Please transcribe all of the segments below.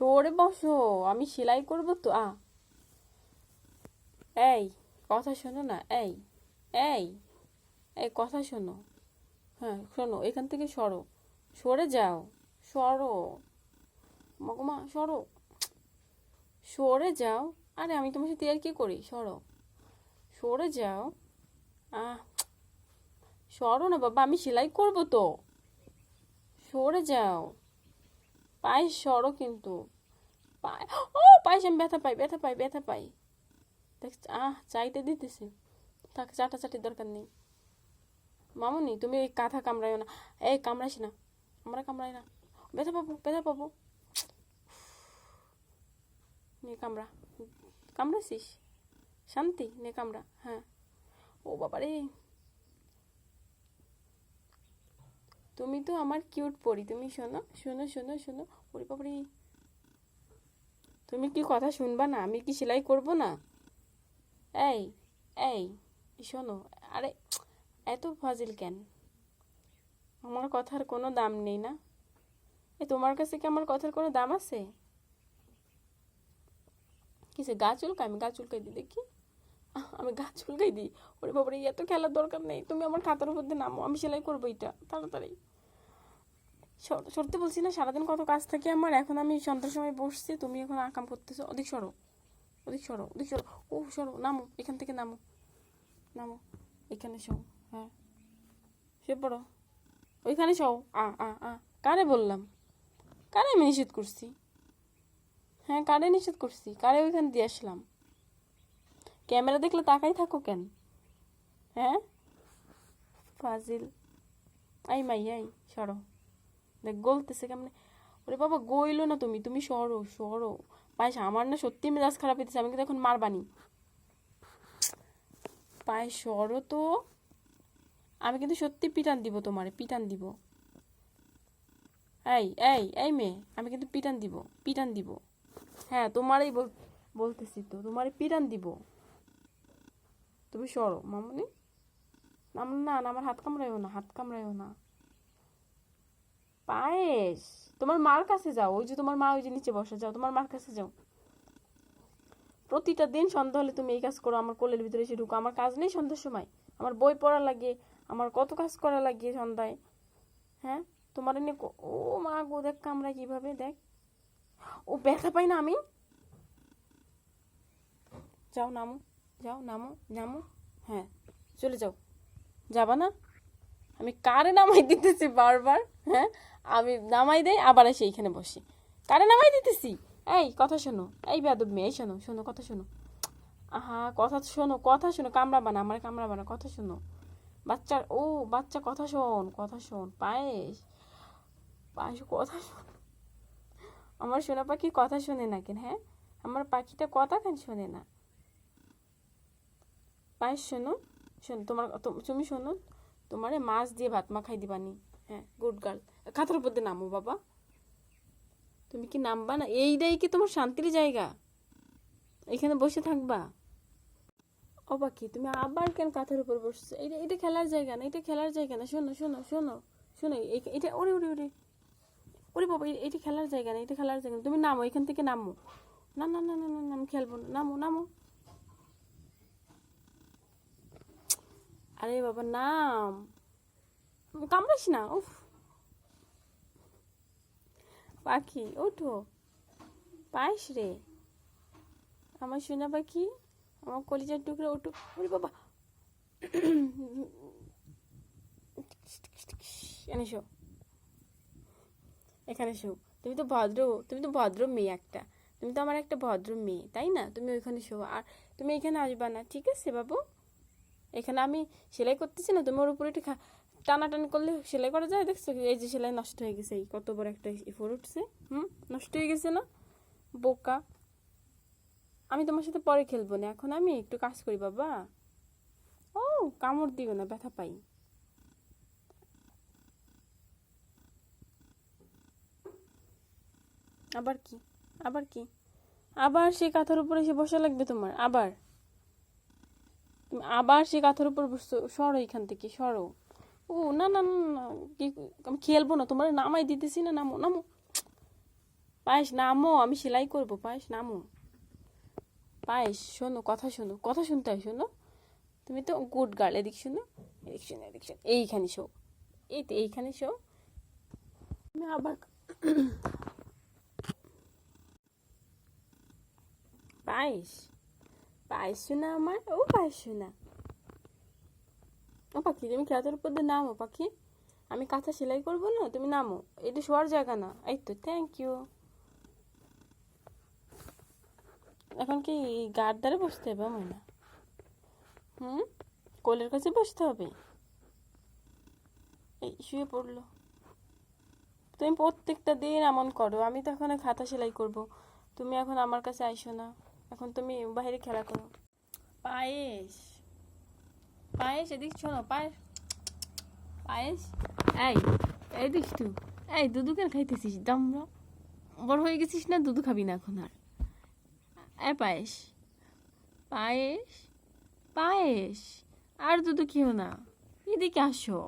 সরে বসো, আমি সেলাই করব তো, আ। এই, কথা শোনো না, এই এই এই, কথা শোনো। হ্যাঁ শোনো, এখান থেকে সরো। সরে যাও, সরো। মগমা, সরো। সরে যাও। আরে, আমি তোমার সাথে আর কি করি? সরো। সরে যাও। আহ, সরো না বাবা, আমি সেলাই করব তো। সরে যাও। পায়ে সরো কিন্তু। পায়ে ও, পায়ে আমি ব্যথা পাই ব্যথা পাই ব্যথা পাই। দেখ আহ চাইতে দিতেছে। থাক, চাটা চাটির দরকার নেই। মামুনি, তুমি ওই কাঁথা কামড়াইও না। এই, কামড়াইস না। আমরা কামড়াই না। ব্যথা পাবো ব্যথা পাবো। নে, কামড়া। কামড়াছিস শান্তি, নে, কামড়া। হ্যাঁ। ও বাবারে। তুমি তো আমার কিউট পড়ি তুমি শোনো শোনো শোনো শোনো। তুমি কি কথা শুনবা না? আমি কি সেলাই করব না? এই এই শোনো, আরে, এত ফাজিল কেন? আমার কথার কোনো দাম নেই না? এ তোমার কাছে কি আমার কথার কোনো দাম আছে? কিসে গা চুলকাই আমি গা চুলকাই দিই, দেখি। আমি গা চুলকাই দিই? ওরে বাবারে এত খেলার দরকার নেই। তুমি আমার খাতার দিয়ে নামো, আমি সেলাই করব এটা। তাড়াতাড়ি। সরতে বলছি না, সারাদিন কত কাজ থাকে আমার, এখন আমি সন্ধ্যার সময় বসছি, তুমি এখন আকাম করতেছো। অধিক সরো, ওদিক সরো ওদিক সরো। ও, সরো, নামো, এখান থেকে নামো নামো, এখানে শো হ্যাঁ। সে পড়ো, ওইখানে সও আ আ আ, কারে বললাম? কারে আমি নিষেধ করছি? হ্যাঁ কারে নিষেধ করছি? কারে ওইখানে দিয়ে আসলাম? ক্যামেরা দেখলে তাকাই থাকো কেন? হ্যাঁ? ফাজিল। আই মাই, আই, সরো। দেখ, গলতেছে কেমনে? ওরে বাবা, গইলো না তুমি তুমি সরো সরো। পায়েস, আমার না সত্যি মেজাজ খারাপ হইতেছে, আমি কিন্তু এখন মারবানি। পায়ে সরো তো। আমি কিন্তু সত্যি পিটান দিব তোমারে, পিটান দিব। এই এই এই মেয়ে, আমি কিন্তু পিটান দিব পিটান দিব। হ্যাঁ তোমারই বল, বলতেছি তো, তোমারে পিটান দিব। তুমি সরো, মামুনি। না না আমার হাত কামড়াইও না, হাত কামড়াইও না। পায়েস। তোমার মার কাছে যাও, ওই যে তোমার মা ওই যে নিচে বসে, যাও, তোমার মার কাছে যাও। প্রতিটা দিন সন্ধ্যা হলে তুমি এই কাজ করো, আমার কোলের ভিতরে এসে ঢুকো। আমার কাজ নেই সন্ধ্যার সময়। আমার বই পড়া লাগে, আমার কত কাজ করা লাগে সন্ধ্যায়। হ্যাঁ? তোমার এনে ও মা গো, দেখ কামরা কীভাবে, দেখ। ও ব্যথা পাই না আমি? যাও, নামো যাও, নামো নামো। হ্যাঁ চলে যাও। যাবা না? আমি কারে নামাই দিতেছি বারবার? হ্যাঁ? আমি নামাই দেই, আবার এসে এইখানে বসি। কারে নামাই দিতেছি? এই, কথা শোনো। এই বেদব মেয়ে শোনো শোনো, কথা শোনো। আহা, কথা শোনো কথা শোনো কামড়াবা না আমার কামড়াবা না কথা শোনো। বাচ্চার, ও, বাচ্চা, কথা শোন কথা শোন, পায়েস। পায়েস, কথা শোন। আমার সোনা পাখি কথা শোনে না কেন হ্যাঁ? আমার পাখিটা কথা কেন শোনে না? পায়েস শোনো শোনো, তোমার তুমি শোনো। তোমারে মাছ দিয়ে ভাত মাখাই দিবানি। হ্যাঁ গুড গার্ল খাতার উপর দিয়ে নামো বাবা। তুমি কি নামবা না? এইটাই কি তোমার শান্তির জায়গা? এখানে বসে থাকবা। ও বাকি তুমি আবার কেন কাঁথার উপর বসছো? এটা এটা খেলার জায়গা না এটা খেলার জায়গা না। শোনো শোনো শোনো শোনো এটা ওরে ওরে ওরে। ওরে বাবা এটা খেলার জায়গা না এটা খেলার জায়গা না। তুমি নামো এখান থেকে নামো। না না না না না, আমি খেলব না। নামো নামো। আরে বাবা, নাম। কামড়াস না, উফ। পাখি, ওঠো। পাইস রে। আমার সোনা পাখি, আমার কলিজার টুকরো, ওঠো। ওরে বাবা। এনে শো। এখানে শো। তুমি তো ভদ্র, তুমি তো ভদ্র মেয়ে একটা। তুমি তো আমার একটা ভদ্র মেয়ে, তাই না? তুমি ওইখানে শো। আর তুমি এখানে আসবা না, ঠিক আছে বাবু? এখানে আমি সেলাই করতেছি না, তুমি ওর উপরে একটু টানাটানি করলে সেলাই করা যায়? দেখছ এই যে সেলাই নষ্ট হয়ে গেছে, এই কত বড় একটা ফোর উঠছে। হুম? নষ্ট হয়ে গেছে না? বোকা। আমি তোমার সাথে পরে খেলব না, এখন আমি একটু কাজ করি বাবা। ও, কামড় দিও না, ব্যথা পাই। আবার কি? আবার কি? আবার সেই কাঁথার উপরে এসে বসা লাগবে তোমার? আবার? আবার সে কাঁথার উপর বসছো, সরো এখান থেকে, সরো। ও, না না না কি, আমি খেলব না, তোমার নামাই দিতেছি না, নামো নামো। পায়েস, নামো, আমি সেলাই করব, পায়েস, নামো। পায়েস, শোনো, কথা শোনো, কথা শুনতে হয়, শোনো। তুমি তো গুড গার্ল, এদিক শোনো এদিক শোনো এদিক শোনো, এইখানে শো। এই তো এইখানে শো। আমি আবার পায়েস। পায়েস না আমার ও পায়েস না ও পাখি তুমি খেলাটার উপর দিয়ে নামো, পাখি? আমি কাঁথা সেলাই করব না, তুমি নামো। এটা শোয়ার জায়গা না। এই তো থ্যাংক ইউ এখন কি গার দ্বারে বসতে হবে না? হুম? কোলের কাছে বসতে হবে? এই, শুয়ে পড়ল। তুমি প্রত্যেকটা দিন এমন করো, আমি তো এখন খাতা সেলাই করব। তুমি এখন আমার কাছে আইসো না। এখন তুমি বাইরে খেলা করো। পায়েস। পায়েস, এদিক শোনো, পায়েস। পায়েস? এই এই দেখ তুই এই, দুধু কেন খাইতেছিস? দামরা বড় হয়ে গেছিস না, দুধু খাবি না এখন আর। এ, পায়েস। পায়েস? পায়েস? আর দুধু খেও না। এদিকে আসো।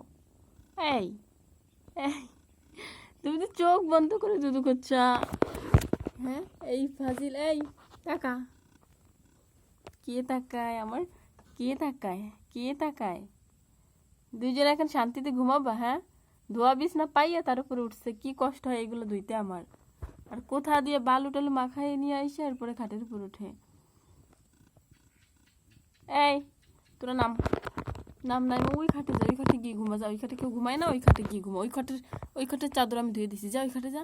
এই এই। তুমি তো চোখ বন্ধ করে দুধু করছা হ্যাঁ এই ফাজিল, এই, টাকা। কে তাকায় আমার? কে তাকায়? কে তাকায়? দুইজন এখন শান্তিতে ঘুমাবা হ্যাঁ? ধোয়া বিছনা পাইয়া তার উপরে উঠছে, কি কষ্ট হয় এগুলো ধুইতে আমার? আর কোথা দিয়ে বালু টালু মাখায় নিয়ে আসে এরপরে খাটের উপর উঠে। এই, তোরা নাম নাম নাই, ওই খাটে যা, ওই খাটে গিয়ে ঘুমা যা, ওই খাটে কেউ ঘুমায় না, ওই খাটে গিয়ে ঘুমা, ওই খাটের ওই খাটের চাদর আমি ধুয়ে দিছি, যা, ওই খাটে যা।